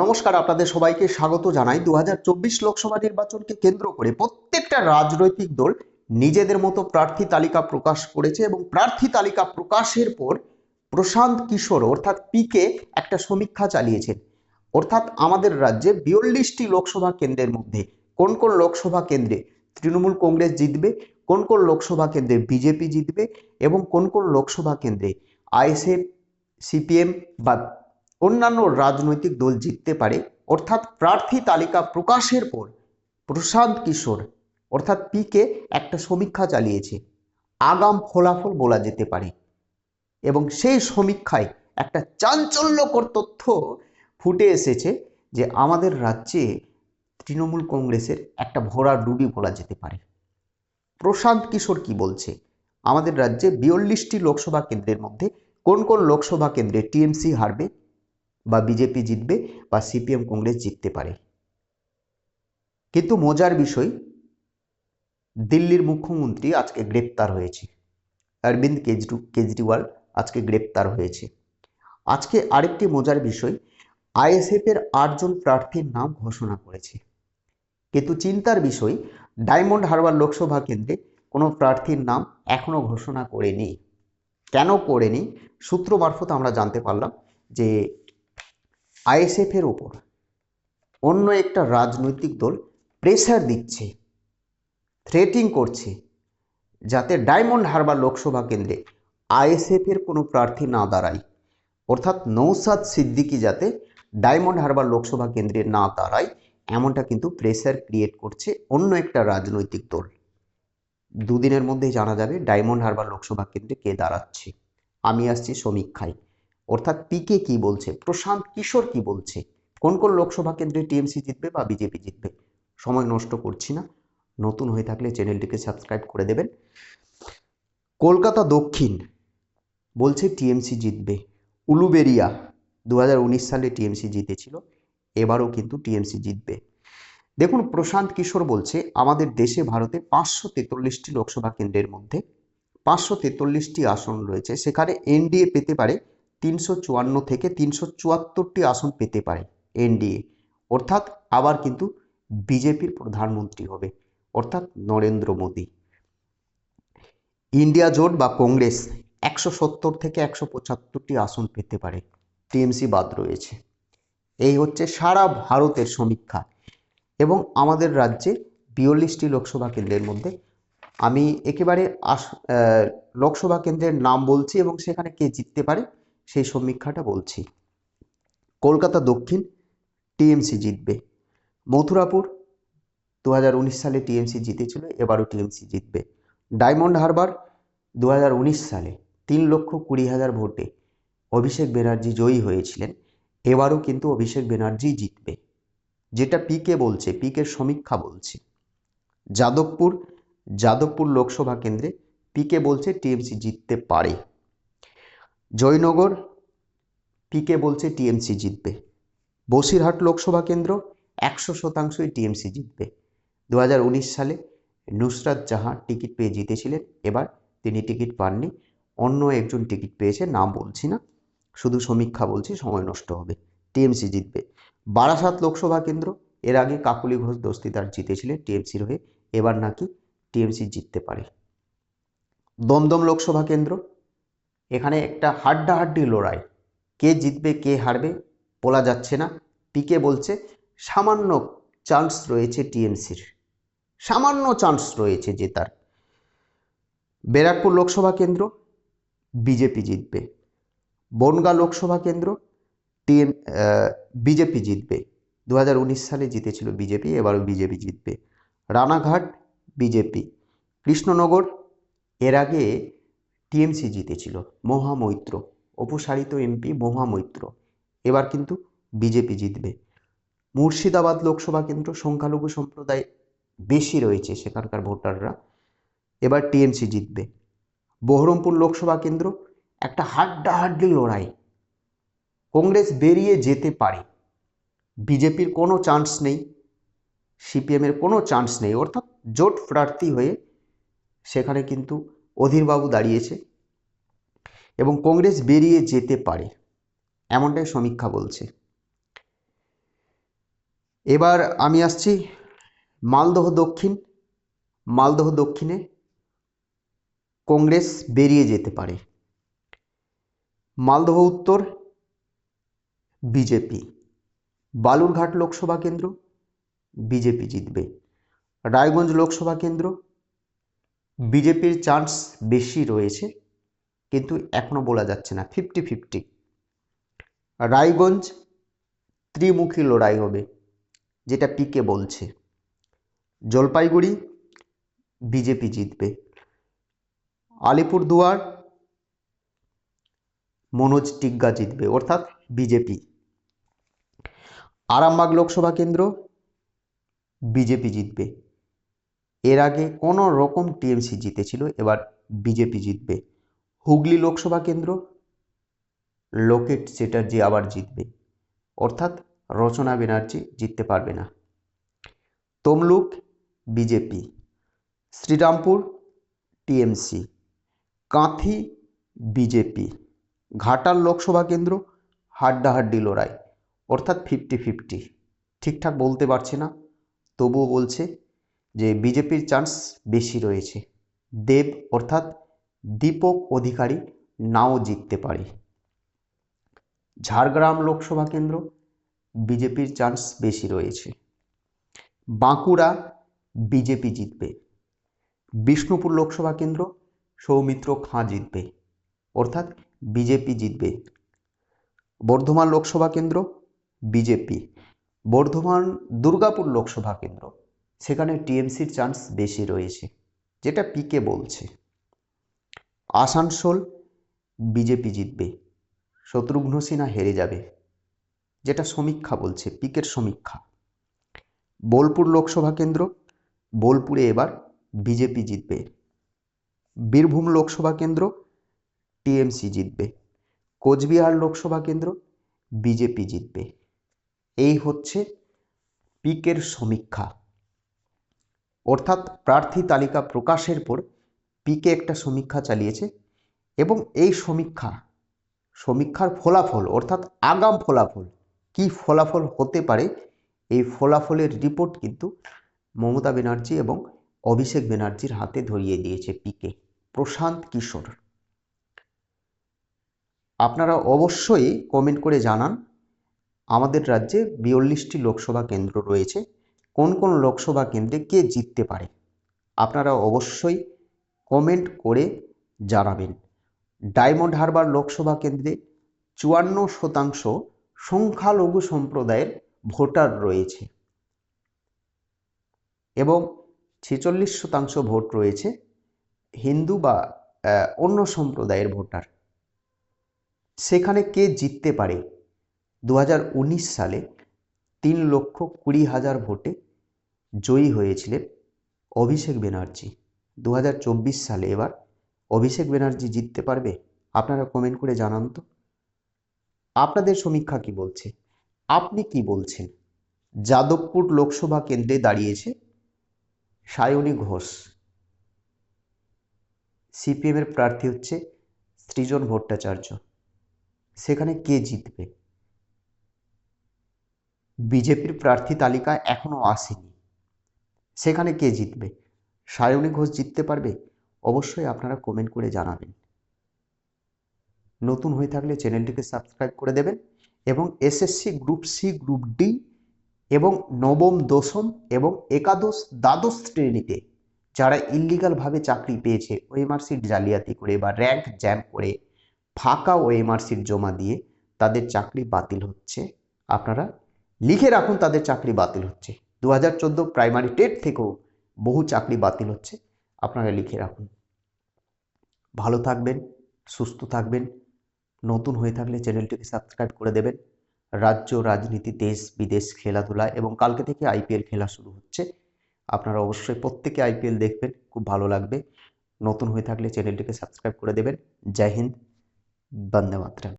নমস্কার, আপনাদের সবাইকে স্বাগত জানাই। দু হাজার চব্বিশ লোকসভা নির্বাচনকে কেন্দ্র করে প্রত্যেকটা রাজনৈতিক দল নিজেদের মতো প্রার্থী তালিকা প্রকাশ করেছে এবং প্রার্থী তালিকা প্রকাশের পর প্রশান্ত কিশোর, অর্থাৎ পিকে, একটা সমীক্ষা চালিয়েছেন। অর্থাৎ আমাদের রাজ্যে বিয়াল্লিশটি লোকসভা কেন্দ্রের মধ্যে কোন কোন লোকসভা কেন্দ্রে তৃণমূল কংগ্রেস জিতবে, কোন কোন লোকসভা কেন্দ্রে বিজেপি জিতবে এবং কোন কোন লোকসভা কেন্দ্রে আইএসএফ, সিপিএম বা অন্যান্য রাজনৈতিক দল জিততে পারে, অর্থাৎ প্রার্থী তালিকা প্রকাশের পর প্রশান্ত কিশোর, অর্থাৎ পিকে একটা সমীক্ষা চালিয়েছে। আগাম ফলাফল বলা যেতে পারে। এবং সেই সমীক্ষায় একটা চাঞ্চল্যকর তথ্য ফুটে এসেছে যে আমাদের রাজ্যে তৃণমূল কংগ্রেসের একটা ভরা ডুবি বলা যেতে পারে। প্রশান্ত কিশোর কি বলছে? আমাদের রাজ্যে বিয়াল্লিশটি লোকসভা কেন্দ্রের মধ্যে কোন কোন লোকসভা কেন্দ্রে টিএমসি হারবে? বা বিজেপি জিতবে বা সিপিএম কংগ্রেস জিততে পারে। কিন্তু মজার বিষয়, দিল্লির মুখ্যমন্ত্রী আজকে গ্রেপ্তার হয়েছে। অরবিন্দ কেজরি, কেজরিওয়াল আজকে গ্রেপ্তার হয়েছে। আজকে আরেকটি মজার বিষয়, আইএসএফ এর আটজন প্রার্থীর নাম ঘোষণা করেছে। কিন্তু চিন্তার বিষয়, ডায়মন্ড হারবার লোকসভা কেন্দ্রে কোনো প্রার্থীর নাম এখনও ঘোষণা করেনি। কেন করেনি? সূত্র মারফত আমরা জানতে পারলাম যে আইএসএফ এর ওপর অন্য একটা রাজনৈতিক দল প্রেসার দিচ্ছে থ্রেটিং করছে, যাতে ডায়মন্ড হারবার লোকসভা কেন্দ্রে আইএসএফের কোনো প্রার্থী না দাঁড়ায়। অর্থাৎ নৌসাদ সিদ্দিকি যাতে ডায়মন্ড হারবার লোকসভা কেন্দ্রে না দাঁড়ায়, এমনটা কিন্তু প্রেসার ক্রিয়েট করছে অন্য একটা রাজনৈতিক দল। দুদিনের মধ্যেই জানা যাবে ডায়মন্ড হারবার লোকসভা কেন্দ্রে কে দাঁড়াচ্ছে। আমি আসছি সমীক্ষায়। অর্থাৎ পিকে কি বলছে? প্রশান্ত কিশোর কি বলছে? কোন কোন লোকসভা কেন্দ্রে টিএমসি জিতবে বা বিজেপি জিতবে? সময় নষ্ট করছি না। নতুন হয়ে থাকলে চ্যানেলটিকে সাবস্ক্রাইব করে দেবেন। কলকাতা দক্ষিণ বলছে টিএমসি জিতবে। উলুবেরিয়া দু হাজার উনিশ সালে টিএমসি জিতেছিল, এবারও কিন্তু টিএমসি জিতবে। দেখুন, প্রশান্ত কিশোর বলছে, আমাদের দেশে ভারতে পাঁচশো তেতাল্লিশটি লোকসভা কেন্দ্রের মধ্যে পাঁচশো তেতাল্লিশটি আসন রয়েছে। সেখানে এনডিএ পেতে পারে তিনশো চুয়ান্ন থেকে তিনশো চুয়াত্তরটি আসন পেতে পারে এনডিএ। অর্থাৎ আবার কিন্তু বিজেপির প্রধানমন্ত্রী হবে, অর্থাৎ নরেন্দ্র মোদী। ইন্ডিয়া জোট বা কংগ্রেস একশো সত্তর থেকে একশো পঁচাত্তরটি আসন পেতে পারে, টিএমসি বাদ রয়েছে। এই হচ্ছে সারা ভারতের সমীক্ষা। এবং আমাদের রাজ্যে বিয়াল্লিশটি লোকসভা কেন্দ্রের মধ্যে আমি একেবারে আস লোকসভা কেন্দ্রের নাম বলছি এবং সেখানে কে জিততে পারে সেই সমীক্ষাটা বলছি। কলকাতা দক্ষিণ টিএমসি জিতবে। মথুরাপুর দু হাজার উনিশ সালে টিএমসি জিতেছিল, এবারও টিএমসি জিতবে। ডায়মন্ড হারবার দু হাজার উনিশ সালে তিন লক্ষ কুড়ি হাজার ভোটে অভিষেক ব্যানার্জি জয়ী হয়েছিলেন, এবারও কিন্তু অভিষেক ব্যানার্জি জিতবে। যেটা পিকে বলছে, পিকের সমীক্ষা বলছে। যাদবপুর যাদবপুর লোকসভা কেন্দ্রে পিকে বলছে টিএমসি জিততে পারে। জয়নগর পিকে বলছে টিএমসি জিতবে। বসিরহাট লোকসভা কেন্দ্র একশো শতাংশই টিএমসি জিতবে। দু হাজার উনিশ সালে নুসরাত জাহাঁ টিকিট পেয়ে জিতেছিলেন। এবার তিনি টিকিট পাননি। অন্য একজন টিকিট পেয়েছে, নাম বলছি না। শুধু সমীক্ষা বলছি, সময় নষ্ট হবে। টিএমসি জিতবে। বারাসাত লোকসভা কেন্দ্র, এর আগে কাকুলি ঘোষ দস্তিদার জিতেছিলেন টিএমসির হয়ে। এবার নাকি টিএমসি জিততে পারে। দমদম লোকসভা কেন্দ্র এখানে একটা হাড্ডাহাড্ডি লড়াই। কে জিতবে, কে হারবে, বলা যাচ্ছে না। পিকে বলছে, সামান্য চান্স রয়েছে টিএমসির। সামান্য চান্স রয়েছে জেতার। ব্যারাকপুর লোকসভা কেন্দ্র, বিজেপি জিতবে। বনগা লোকসভা কেন্দ্র, টিএম বিজেপি জিতবে। দু হাজার উনিশ সালে জিতেছিল বিজেপি, এবারও বিজেপি জিতবে। রানাঘাট, বিজেপি। কৃষ্ণনগর, এর আগে টিএমসি জিতেছিল, মহামৈত্র, অপসারিত এমপি মহামৈত্র। এবার কিন্তু বিজেপি জিতবে। মুর্শিদাবাদ লোকসভা কেন্দ্র সংখ্যালঘু সম্প্রদায় বেশি রয়েছে সেখানকার ভোটাররা। এবার টিএমসি জিতবে। বহরমপুর লোকসভা কেন্দ্র একটা হাড্ডাহাড্ডি লড়াই। কংগ্রেস বেরিয়ে যেতে পারে। বিজেপির কোনো চান্স নেই, সিপিএমের কোনো চান্স নেই। অর্থাৎ জোট প্রার্থী হয়ে সেখানে কিন্তু অধীরবাবু দাঁড়িয়েছে এবং কংগ্রেস বেরিয়ে যেতে পারে। এমনটাই সমীক্ষা বলছে। এবার আমি আসছি মালদহ দক্ষিণ। মালদহ দক্ষিণে কংগ্রেস বেরিয়ে যেতে পারে। মালদহ উত্তর, বিজেপি। বালুরঘাট লোকসভা কেন্দ্র, বিজেপি জিতবে। রায়গঞ্জ লোকসভা কেন্দ্র বিজেপির চান্স বেশি রয়েছে, কিন্তু এখনও বলা যাচ্ছে না ফিফটি ফিফটি রায়গঞ্জ ত্রিমুখী লড়াই হবে, যেটা পিকে বলছে। জলপাইগুড়ি বিজেপি জিতবে। আলিপুরদুয়ার মনোজ টিগ্গা জিতবে, অর্থাৎ বিজেপি। আরামবাগ লোকসভা কেন্দ্র বিজেপি জিতবে। এর আগে কোনো রকম টিএমসি জিতেছিল, এবার বিজেপি জিতবে। হুগলি লোকসভা কেন্দ্র, লোকেট চ্যাটার্জি আবার জিতবে। অর্থাৎ রচনা ব্যানার্জি জিততে পারবে না। Tamluk, BJP. Shrirampur, TMC. Kanthi, BJP. Ghatal Lok Sabha কেন্দ্র, হাড্ডাহাড্ডি লড়াই। অর্থাৎ ফিফটি ফিফটি ঠিকঠাক বলতে পারছে না, তবুও বলছে যে বিজেপির চান্স বেশি রয়েছে। দেব অর্থাৎ দীপক অধিকারী নাও জিততে পারে। ঝাড়গ্রাম লোকসভা কেন্দ্র বিজেপির চান্স বেশি রয়েছে। বাঁকুড়া বিজেপি জিতবে। বিষ্ণুপুর লোকসভা কেন্দ্র সৌমিত্র খাঁ জিতবে, অর্থাৎ বিজেপি জিতবে। বর্ধমান লোকসভা কেন্দ্র বিজেপি, বর্ধমান দুর্গাপুর লোকসভা কেন্দ্র। সেখানে টিএমসির চান্স বেশি রয়েছে, যেটা পিকে বলছে। আসানসোল বিজেপি জিতবে, শত্রুঘ্ন সিনহা হেরে যাবে, যেটা সমীক্ষা বলছে পিকের সমীক্ষা। বোলপুর লোকসভা কেন্দ্র, বোলপুরে এবার বিজেপি জিতবে। বীরভূম লোকসভা কেন্দ্র, টিএমসি জিতবে। কোচবিহার লোকসভা কেন্দ্র, বিজেপি জিতবে। এই হচ্ছে পিকের সমীক্ষা। অর্থাৎ প্রার্থী তালিকা প্রকাশের পর পিকে একটা সমীক্ষা চালিয়েছে এবং এই সমীক্ষা, সমীক্ষার ফলাফল অর্থাৎ আগাম ফলাফল কি ফলাফল হতে পারে, এই ফলাফলের রিপোর্ট কিন্তু মমতা ব্যানার্জি এবং অভিষেক ব্যানার্জির হাতে ধরিয়ে দিয়েছে পিকে। প্রশান্ত কিশোর। আপনারা অবশ্যই কমেন্ট করে জানান। আমাদের রাজ্যে বিয়াল্লিশটি লোকসভা কেন্দ্র রয়েছে। কোন কোন লোকসভা কেন্দ্রে কে জিততে পারে? আপনারা অবশ্যই কমেন্ট করে জানাবেন। ডায়মন্ড হারবার লোকসভা কেন্দ্রে চুয়ান্ন শতাংশ সংখ্যালঘু সম্প্রদায়ের ভোটার রয়েছে এবং ছেচল্লিশ শতাংশ ভোট রয়েছে হিন্দু বা অন্য সম্প্রদায়ের ভোটার। সেখানে কে জিততে পারে? দু হাজার উনিশ সালে তিন লক্ষ কুড়ি হাজার ভোটে জয়ী হয়েছিলেন অভিষেক ব্যানার্জি। দু হাজার চব্বিশ সালে এবার অভিষেক ব্যানার্জি জিততে পারবে? আপনারা কমেন্ট করে জানান তো। আপনাদের সমীক্ষা কি বলছে? আপনি কি বলছেন? যাদবপুর লোকসভা কেন্দ্রে দাঁড়িয়েছে সায়নী ঘোষ। সিপিএমের প্রার্থী হচ্ছে সৃজন ভট্টাচার্য। সেখানে কে জিতবে? বিজেপির প্রার্থী তালিকা এখনও আসেনি। সেখানে কে জিতবে? সায়নী ঘোষ জিততে পারবে? অবশ্যই আপনারা কমেন্ট করে জানাবেন। নতুন হয়ে থাকলে চ্যানেলটিকে সাবস্ক্রাইব করে দেবেন এবং SSC group C group D এবং নবম, দশম এবং একাদশ, দ্বাদশ শ্রেণীতে যারা ইলিগালভাবে চাকরি পেয়েছে ওএমআর সিট জালিয়াতি করে বা র্যাঙ্ক জ্যাম করে ফাঁকা ওএমআর সিট জমা দিয়ে তাদের চাকরি বাতিল হচ্ছে। আপনারা লিখে রাখুন তাদের চাকরি বাতিল হচ্ছে। দু হাজার চোদ্দ প্রাইমারি টেট থেকেও বহু চাকরি বাতিল হচ্ছে। আপনারা লিখে রাখুন। ভালো থাকবেন, সুস্থ থাকবেন, নতুন হয়ে থাকলে চ্যানেলটিকে সাবস্ক্রাইব করে দেবেন। রাজ্য, রাজনীতি, দেশ, বিদেশ, খেলাধুলা এবং কালকে থেকে আইপিএল খেলা শুরু হচ্ছে। আপনারা অবশ্যই প্রত্যেকে আইপিএল দেখবেন, খুব ভালো লাগবে। নতুন হয়ে থাকলে চ্যানেলটিকে সাবস্ক্রাইব করে দেবেন। জয় হিন্দ, বন্দে মাতরম।